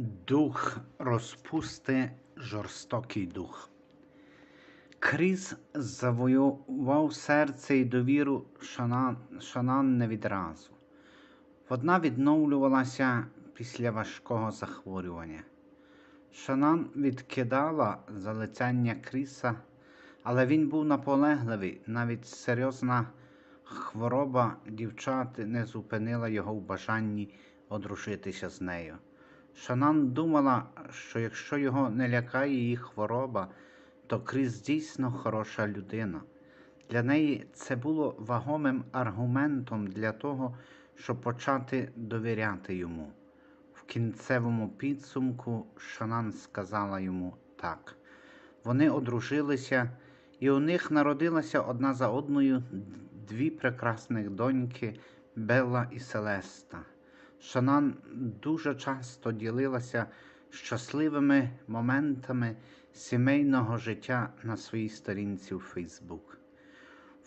Дух розпусти жорстокий дух. Кріс завоював серце і довіру Шанан, не відразу. Вона відновлювалася після важкого захворювання. Шанан відкидала залицяння Кріса, але він був наполегливий, навіть серйозна хвороба дівчат не зупинила його в бажанні одружитися з нею. Шанан думала, що якщо його не лякає її хвороба, то Кріс дійсно хороша людина. Для неї це було вагомим аргументом для того, щоб почати довіряти йому. В кінцевому підсумку Шанан сказала йому так. Вони одружилися, і у них народилася одна за одною дві прекрасних доньки Белла і Селеста. Шанан дуже часто ділилася щасливими моментами сімейного життя на своїй сторінці у Фейсбук.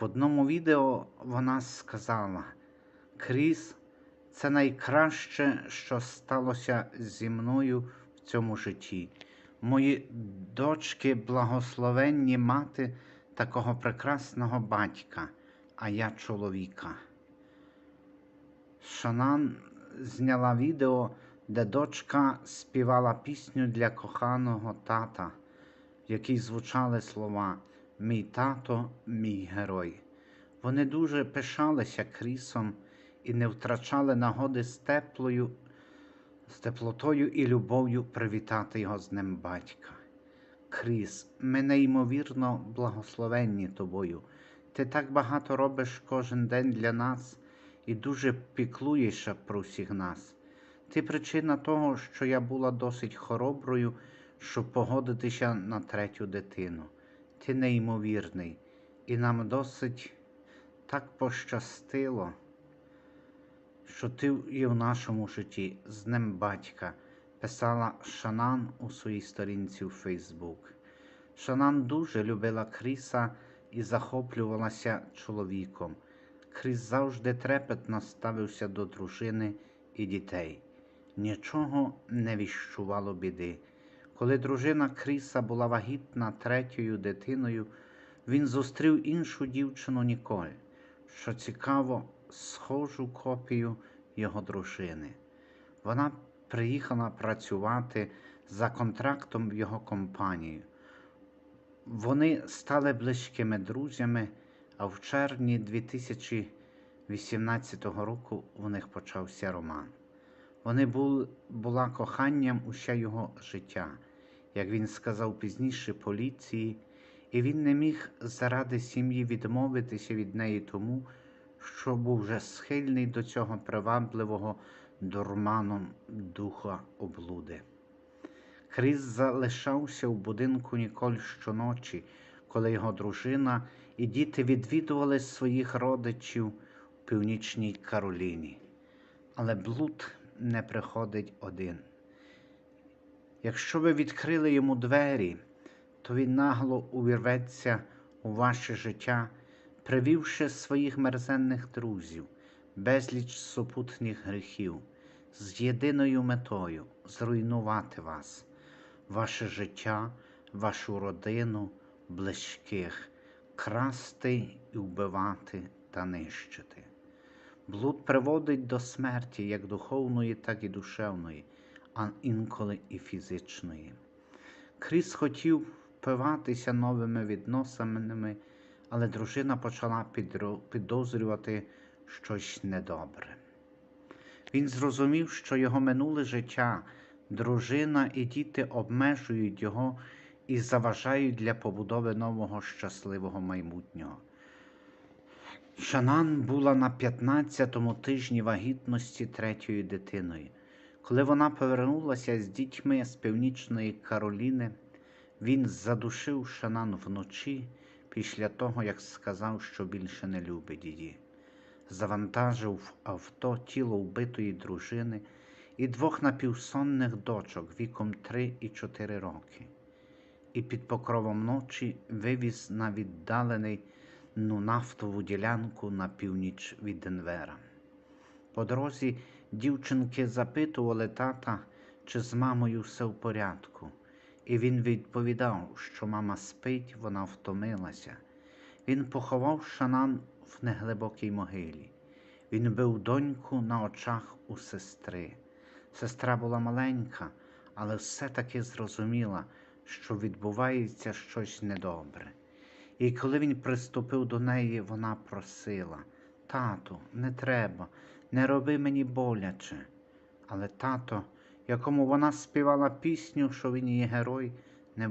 В одному відео вона сказала: Кріс, це найкраще, що сталося зі мною в цьому житті. Мої дочки благословенні мати такого прекрасного батька, а я чоловіка. Шанан зняла відео, де дочка співала пісню для коханого тата, в якій звучали слова Мій тато, мій герой. Вони дуже пишалися Крісом і не втрачали нагоди з теплою, з теплотою і любов'ю привітати його з ним батька. Кріс, ми неймовірно благословенні тобою. Ти так багато робиш кожен день для нас і дуже піклуєшся про всіх нас. Ти причина того, що я була досить хороброю, щоб погодитися на третю дитину. Ти неймовірний, і нам досить так пощастило, що ти є в нашому житті з ним батька, писала Шанан у своїй сторінці у Фейсбук. Шанан дуже любила Кріса і захоплювалася чоловіком. Кріс завжди трепетно ставився до дружини і дітей. Нічого не віщувало біди. Коли дружина Кріса була вагітна третьою дитиною, він зустрів іншу дівчину Ніколь, що цікаво, схожу копію його дружини. Вона приїхала працювати за контрактом в його компанію. Вони стали близькими друзями, а в червні 2018 року у них почався роман. Вони були, була коханням усе його життя, як він сказав пізніше поліції, і він не міг заради сім'ї відмовитися від неї тому, що був вже схильний до цього привабливого дурманом духа облуди. Кріс залишався в будинку Ніколь щоночі, коли його дружина і діти відвідували своїх родичів у північній Кароліні. Але блуд не приходить один. Якщо ви відкрили йому двері, то він нагло увірветься у ваше життя, привівши своїх мерзенних друзів, безліч супутніх гріхів, з єдиною метою зруйнувати вас, ваше життя, вашу родину, близьких, красти і вбивати та нищити. Блуд приводить до смерті як духовної, так і душевної, а інколи і фізичної. Кріс хотів впиватися новими відносинами, але дружина почала підозрювати щось недобре. Він зрозумів, що його минуле життя, дружина і діти обмежують його і заважають для побудови нового щасливого майбутнього. Шанан була на 15-му тижні вагітності третьою дитиною. Коли вона повернулася з дітьми з північної Кароліни, він задушив Шанан вночі після того, як сказав, що більше не любить її. Завантажив в авто тіло вбитої дружини і двох напівсонних дочок віком 3 і 4 роки, і під покровом ночі вивіз на віддалений нафтову ділянку на північ від Денвера. По дорозі дівчинки запитували тата, чи з мамою все в порядку. І він відповідав, що мама спить, вона втомилася. Він поховав шанан в неглибокій могилі. Він бив доньку на очах у сестри. Сестра була маленька, але все-таки зрозуміла, що відбувається щось недобре. І коли він приступив до неї, вона просила Тату, не треба, не роби мені боляче. Але тато, якому вона співала пісню, що він її герой, не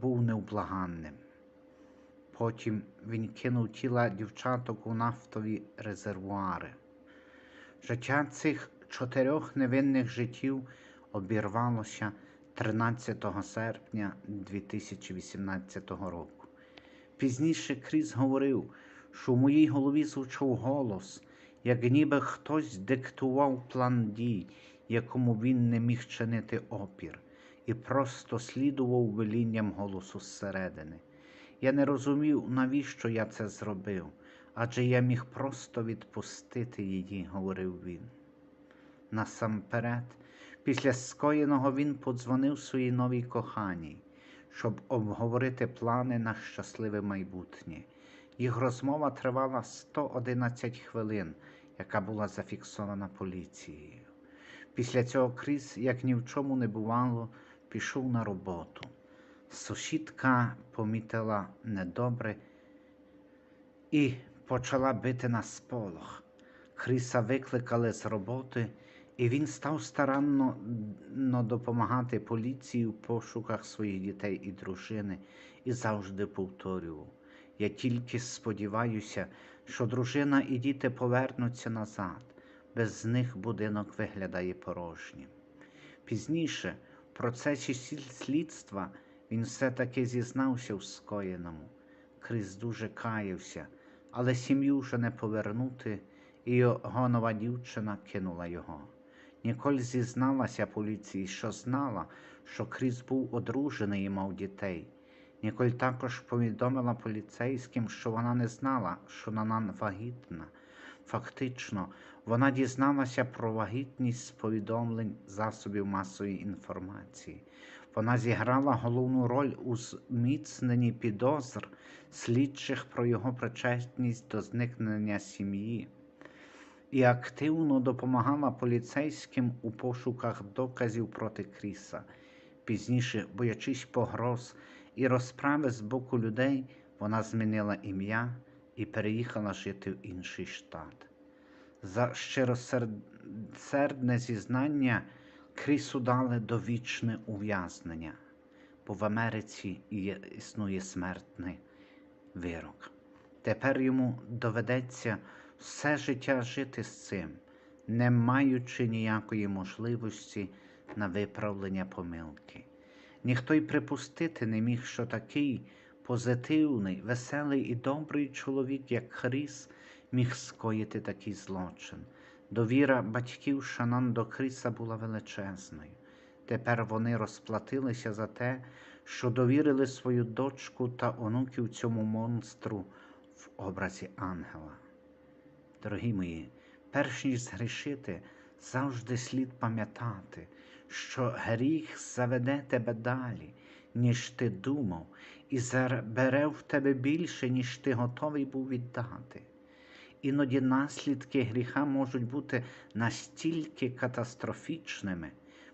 був невблаганним. Потім він кинув тіла дівчаток у нафтові резервуари. Життя цих чотирьох невинних життів обірвалося 13 серпня 2018 року. Пізніше Кріс говорив, що в моїй голові звучав голос, як ніби хтось диктував план дій, якому він не міг чинити опір, і просто слідував велінням голосу зсередини. Я не розумів, навіщо я це зробив, адже я міг просто відпустити її, говорив він. Насамперед, після скоєного він подзвонив своїй новій коханій, щоб обговорити плани на щасливе майбутнє. Їх розмова тривала 111 хвилин, яка була зафіксована поліцією. Після цього Кріс, як ні в чому не бувало, пішов на роботу. Сусідка помітила недобре і почала бити на сполох. Кріса викликали з роботи, і він став старанно допомагати поліції в пошуках своїх дітей і дружини і завжди повторював. Я тільки сподіваюся, що дружина і діти повернуться назад. Без них будинок виглядає порожнім. Пізніше, в процесі слідства, він все-таки зізнався в скоєному. Крис дуже каявся, але сім'ю вже не повернути, і його нова дівчина кинула його. Ніколь зізналася поліції, що знала, що Кріс був одружений і мав дітей. Ніколь також повідомила поліцейським, що вона не знала, що Нанан вагітна. Фактично, вона дізналася про вагітність з повідомлень засобів масової інформації. Вона зіграла головну роль у зміцненні підозр слідчих про його причетність до зникнення сім'ї і активно допомагала поліцейським у пошуках доказів проти Кріса. Пізніше, боячись погроз і розправи з боку людей, вона змінила ім'я і переїхала жити в інший штат. За щиросердне зізнання Крісу дали довічне ув'язнення, бо в Америці існує смертний вирок. Тепер йому доведеться все життя жити з цим, не маючи ніякої можливості на виправлення помилки. Ніхто й припустити не міг, що такий позитивний, веселий і добрий чоловік, як Хріс, міг скоїти такий злочин. Довіра батьків Шанан до Кріса була величезною. Тепер вони розплатилися за те, що довірили свою дочку та онуків цьому монстру в образі ангела. Дорогі мої, перш ніж згрішити, завжди слід пам'ятати, що гріх заведе тебе далі, ніж ти думав, і забере в тебе більше, ніж ти готовий був віддати. Іноді наслідки гріха можуть бути настільки катастрофічними,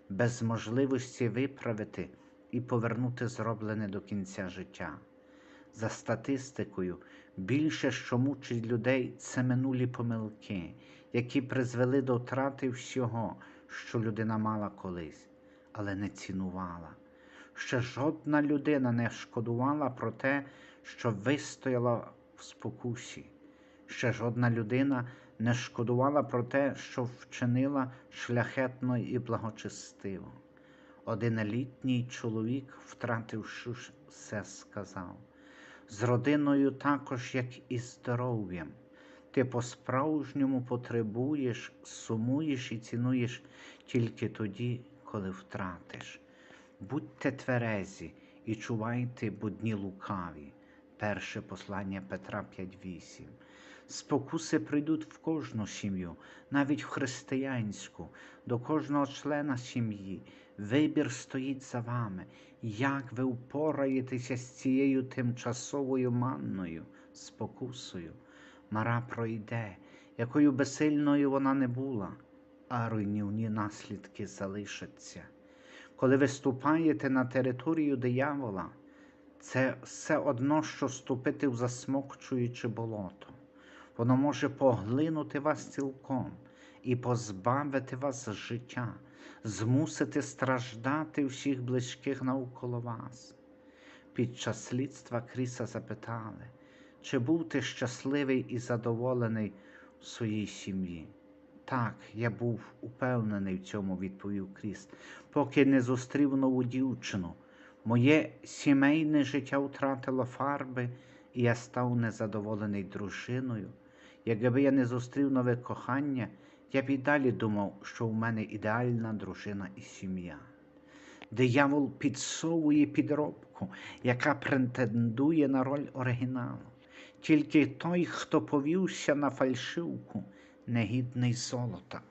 без можливості виправити і повернути зроблене до кінця життя. За статистикою, більше, що мучить людей, це минулі помилки, які призвели до втрати всього, що людина мала колись, але не цінувала. Ще жодна людина не шкодувала про те, що вистояла в спокусі. Ще жодна людина не шкодувала про те, що вчинила шляхетно і благочестиво. Один літній чоловік, втративши все, сказав з родиною також, як і здоров'ям. Ти по-справжньому потребуєш, сумуєш і цінуєш тільки тоді, коли втратиш. Будьте тверезі і чувайте будні лукаві. Перше послання Петра 5.8. Спокуси прийдуть в кожну сім'ю, навіть в християнську, до кожного члена сім'ї. Вибір стоїть за вами, як ви впораєтеся з цією тимчасовою манною, спокусою. Мара пройде, якою би сильною вона не була, а руйнівні наслідки залишаться. Коли ви ступаєте на територію диявола, це все одно, що ступити в засмокчуюче болото. Воно може поглинути вас цілком і позбавити вас життя, змусити страждати всіх близьких навколо вас. Під час слідства Кріса запитали, чи був ти щасливий і задоволений в своїй сім'ї? Так, я був упевнений в цьому, відповів Кріс, поки не зустрів нову дівчину. Моє сімейне життя втратило фарби, і я став незадоволений дружиною. Якби я не зустрів нове кохання, я б і далі думав, що в мене ідеальна дружина і сім'я. Диявол підсовує підробку, яка претендує на роль оригіналу. Тільки той, хто повівся на фальшивку, негідний золота.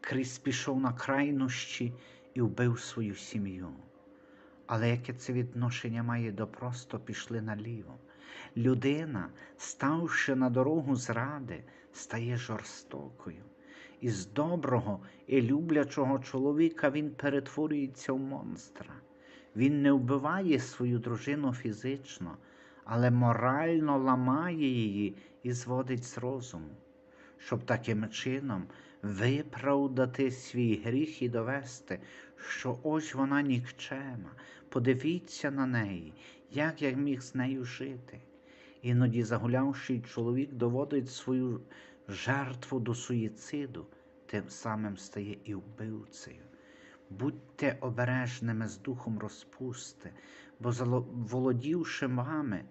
Кріс пішов на крайнощі і вбив свою сім'ю. Але яке це відношення має до просто пішли наліво? Людина, ставши на дорогу зради, стає жорстокою. Із доброго і люблячого чоловіка він перетворюється в монстра. Він не вбиває свою дружину фізично, але морально ламає її і зводить з розуму, щоб таким чином виправдати свій гріх і довести, що ось вона нікчема. Подивіться на неї, як я міг з нею жити. Іноді загулявший чоловік доводить свою жертву до суїциду, тим самим стає і вбивцею. Будьте обережними з духом розпусти, бо володівши вами,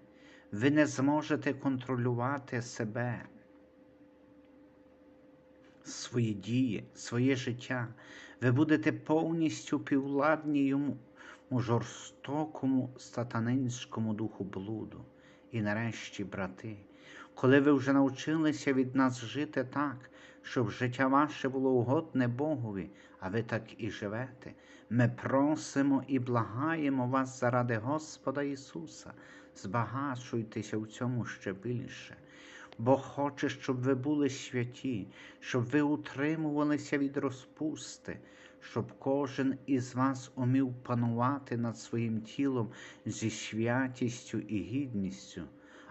ви не зможете контролювати себе, свої дії, своє життя. Ви будете повністю півладні йому жорстокому сатанинському духу блуду. І нарешті, брати, коли ви вже навчилися від нас жити так, щоб життя ваше було угодне Богові, а ви так і живете, ми просимо і благаємо вас заради Господа Ісуса, збагачуйтеся в цьому ще більше. Бог хоче, щоб ви були святі, щоб ви утримувалися від розпусти, щоб кожен із вас умів панувати над своїм тілом зі святістю і гідністю,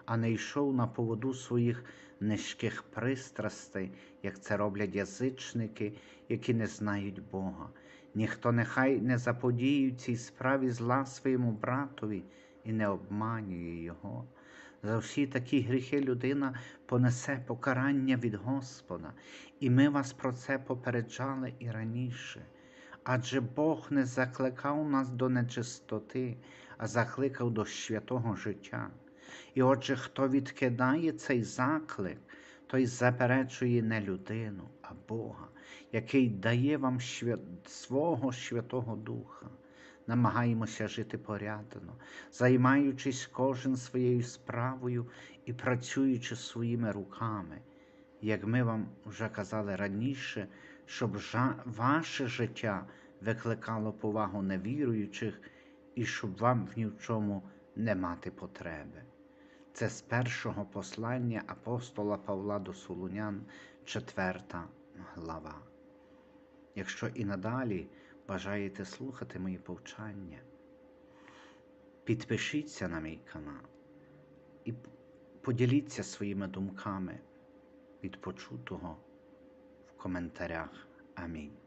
а не йшов на поводу своїх низьких пристрастей, як це роблять язичники, які не знають Бога. Ніхто нехай не заподіє цій справі зла своєму братові і не обманює його. За всі такі гріхи людина понесе покарання від Господа, і ми вас про це попереджали і раніше. Адже Бог не закликав нас до нечистоти, а закликав до святого життя. І отже, хто відкидає цей заклик, той заперечує не людину, а Бога, який дає вам свого Святого Духа. Намагаємося жити порядно, займаючись кожен своєю справою і працюючи своїми руками, як ми вам вже казали раніше, щоб ваше життя викликало повагу невіруючих і щоб вам в ні в чому не мати потреби. Це з першого послання апостола Павла до Солунян, 4 глава. Якщо і надалі бажаєте слухати мої повчання, підпишіться на мій канал і поділіться своїми думками від почутого в коментарях. Амінь.